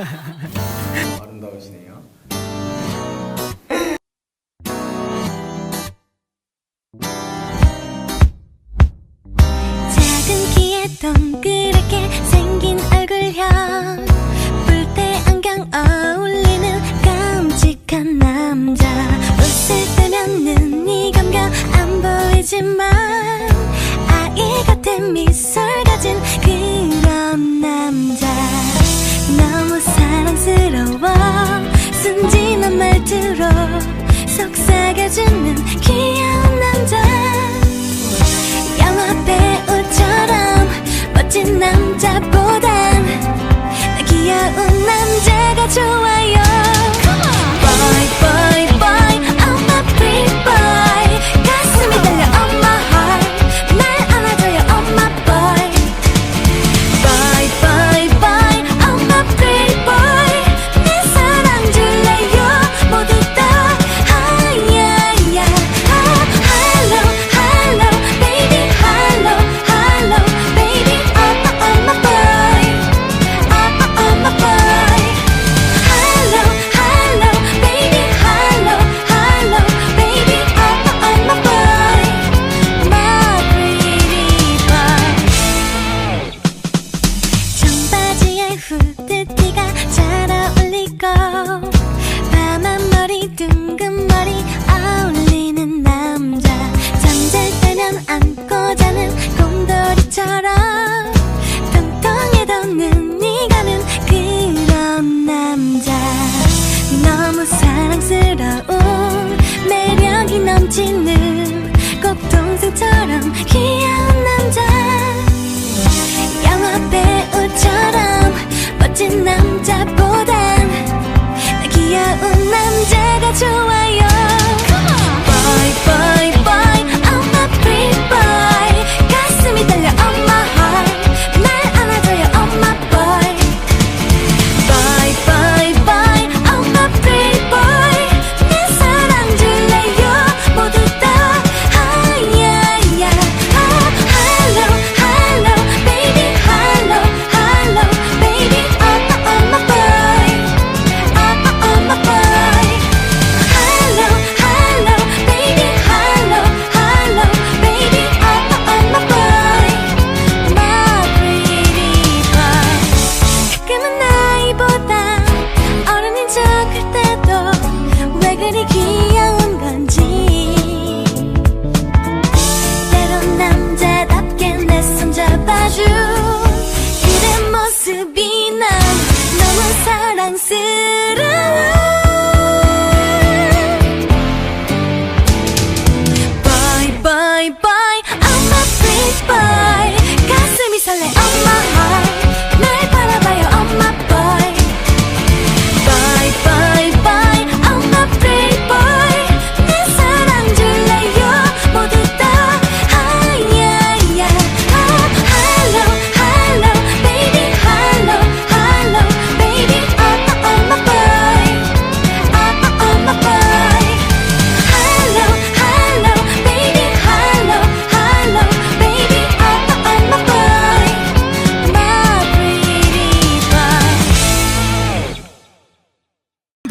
아름다우시네요. 작은 키에 동그랗게 생긴 얼굴형 뿔테 안경 어울리는 깜찍한 남자 웃을 때면 눈이 감겨 안 보이지만 아이 같은 미소 keep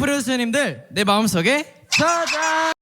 프로듀서님들 내 마음속에 찾아.